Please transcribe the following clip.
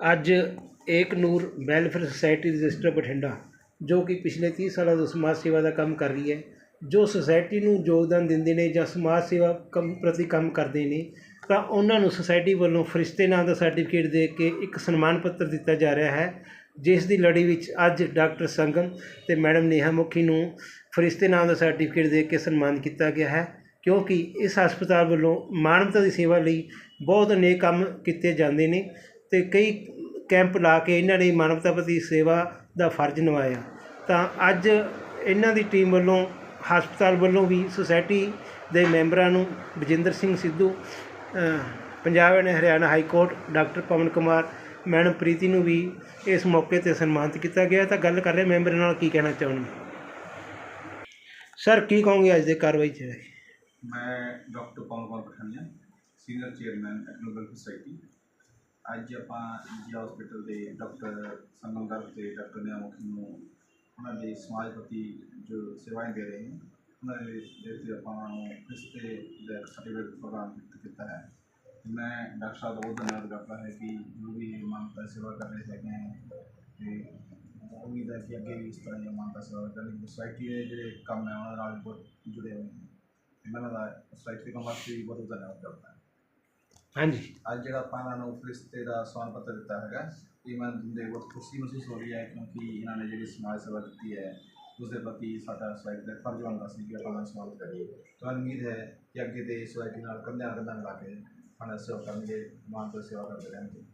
ਅੱਜ Ek Noor welfare society register Bathinda, ਜੋ ਕਿ ਪਿਛਲੇ ਤੀਹ ਸਾਲਾਂ ਤੋਂ ਸਮਾਜ ਸੇਵਾ ਦਾ ਕੰਮ ਕਰ ਰਹੀ ਹੈ, ਜੋ ਸੁਸਾਇਟੀ ਨੂੰ ਯੋਗਦਾਨ ਦਿੰਦੇ ਨੇ ਜਾਂ ਸਮਾਜ ਸੇਵਾ ਕੰਮ ਪ੍ਰਤੀ ਕੰਮ ਕਰਦੇ ਨੇ, ਤਾਂ ਉਹਨਾਂ ਨੂੰ ਸੁਸਾਇਟੀ ਵੱਲੋਂ ਫਰਿਸ਼ਤੇ ਨਾਮ ਦਾ ਸਰਟੀਫਿਕੇਟ ਦੇ ਕੇ ਇੱਕ ਸਨਮਾਨ ਪੱਤਰ ਦਿੱਤਾ ਜਾ ਰਿਹਾ ਹੈ, ਜਿਸ ਦੀ ਲੜੀ ਵਿੱਚ ਅੱਜ ਡਾਕਟਰ ਸੰਗਮ ਤੇ ਮੈਡਮ ਨੇਹਾ ਮੁਖੀ ਨੂੰ ਫਰਿਸ਼ਤੇ ਨਾਮ ਦਾ ਸਰਟੀਫਿਕੇਟ ਦੇ ਕੇ ਸਨਮਾਨ ਕੀਤਾ ਗਿਆ ਹੈ, ਕਿਉਂਕਿ ਇਸ ਹਸਪਤਾਲ ਵੱਲੋਂ ਮਾਨਵਤਾ ਦੀ ਸੇਵਾ ਲਈ ਬਹੁਤ ਅਨੇਕ ਕੰਮ ਕੀਤੇ ਜਾਂਦੇ ਨੇ ਅਤੇ ਕਈ ਕੈਂਪ ਲਾ ਕੇ ਇਹਨਾਂ ਨੇ ਮਾਨਵਤਾ ਪ੍ਰਤੀ ਸੇਵਾ ਦਾ ਫਰਜ਼ ਨਿਭਾਇਆ। ਤਾਂ ਅੱਜ ਇਹਨਾਂ ਦੀ ਟੀਮ ਵੱਲੋਂ, ਹਸਪਤਾਲ ਵੱਲੋਂ ਵੀ ਸੁਸਾਇਟੀ ਦੇ ਮੈਂਬਰਾਂ ਨੂੰ Bajinder Singh Sidhu Punjab and Haryana high court doctor Pawan Kumar, madam Preeti ਨੂੰ ਵੀ ਇਸ ਮੌਕੇ ਤੇ ਸਨਮਾਨਿਤ ਕੀਤਾ ਗਿਆ। ਤਾਂ ਗੱਲ ਕਰ ਰਹੇ ਮੈਂਬਰ ਨਾਲ ਕੀ ਕਹਿਣਾ ਚਾਹੁੰਦੇ? ਸਰ, ਕੀ ਕਹੋਗੇ ਅੱਜ ਦੇ ਕਾਰਵਾਈ 'ਚ? ਮੈਂ doctor Pawan Kumar Pathania, senior chairman technology society. ਅੱਜ ਆਪਾਂ ਜੀ ਹਸਪੀਟਲ ਦੇ ਡਾਕਟਰ ਸੰਗਮ ਗਰਗ ਤੇ ਡਾਕਟਰ ਨਿਆਮੁਖੀ ਨੂੰ ਉਹਨਾਂ ਦੇ ਸਮਾਜ ਪ੍ਰਤੀ ਜੋ ਸੇਵਾएं ਦੇ ਰਹੇ ਹਨ ਉਹਨਾਂ ਦੇ ਦੇ ਆਪਾਂ ਉਹਨਾਂ ਨੂੰ ਇਸ ਤੇ ਦਾ ਸਰਟੀਫਿਕੇਟ ਪ੍ਰਦਾਨ ਕੀਤਾ- ਕੀਤਾ ਹੈ। ਮੈਂ ਡਾਕਟਰ ਸਾਹਿਬ ਦਾ ਬਹੁਤ ਧੰਨਵਾਦ ਕਰਦਾ ਹੈ ਕਿ ਜੋ ਵੀ ਇਹ ਸੇਵਾ ਕਰ ਰਹੇ ਹੈਗੇ ਹੈ ਤੇ ਉਮੀਦ ਹੈ ਕਿ ਅੱਗੇ ਵੀ ਇਸ ਤਰ੍ਹਾਂ ਹੀ ਮਾਨਵਤਾ ਸੇਵਾ ਕਰਨੀ ਸੋਸਾਇਟੀ ਦੇ ਜਿਹੜੇ ਕੰਮ ਹੈ, ਉਹਨਾਂ ਨਾਲ ਬਹੁਤ ਜੁੜੇ ਹੋਏ ਹਨ ਇਹਨਾਂ ਦਾ ਸੋਸਾਇਟੀ ਦੇ ਕੰਮ ਵਾਸਤੇ ਵੀ ਬਹੁਤ ਬਹੁਤ ਧੰਨਵਾਦ ਕਰਦਾ ਹਾਂ। ਹਾਂਜੀ। ਅੱਜ ਜਿਹੜਾ ਆਪਾਂ ਇਹਨਾਂ ਨੂੰ ਫਰਿਸ਼ਤੇ ਦਾ ਸਮਾਨ ਪੱਤਰ ਦਿੱਤਾ ਹੈਗਾ, ਇਹ ਮੈਂ ਦਿੰਦੇ ਬਹੁਤ ਖੁਸ਼ੀ ਮਹਿਸੂਸ ਹੋ ਰਹੀ ਹੈ ਕਿਉਂਕਿ ਇਹਨਾਂ ਨੇ ਜਿਹੜੀ ਸਮਾਜ ਸੇਵਾ ਦਿੱਤੀ ਹੈ ਉਸ ਦੇ ਪ੍ਰਤੀ ਸਾਡਾ ਸੋਸਾਇਟੀ ਦਾ ਫਰਜ਼ ਬਣਦਾ ਸੀ ਕਿ ਆਪਾਂ ਇਹਨਾਂ ਨੂੰ ਕਰੀਏ। ਤੁਹਾਨੂੰ ਉਮੀਦ ਹੈ ਕਿ ਅੱਗੇ ਦੇ ਸੋਸਾਇਟੀ ਨਾਲ ਕੰਧਿਆਂ ਨਾਲ ਕੰਧਾ ਮਿਲਾ ਕੇ ਆਪਾਂ ਸੇਵਾ ਕਰਨਗੇ ਮਾਨ ਤੋਂ ਸੇਵਾ ਕਰਦੇ ਰਹਿਣਗੇ।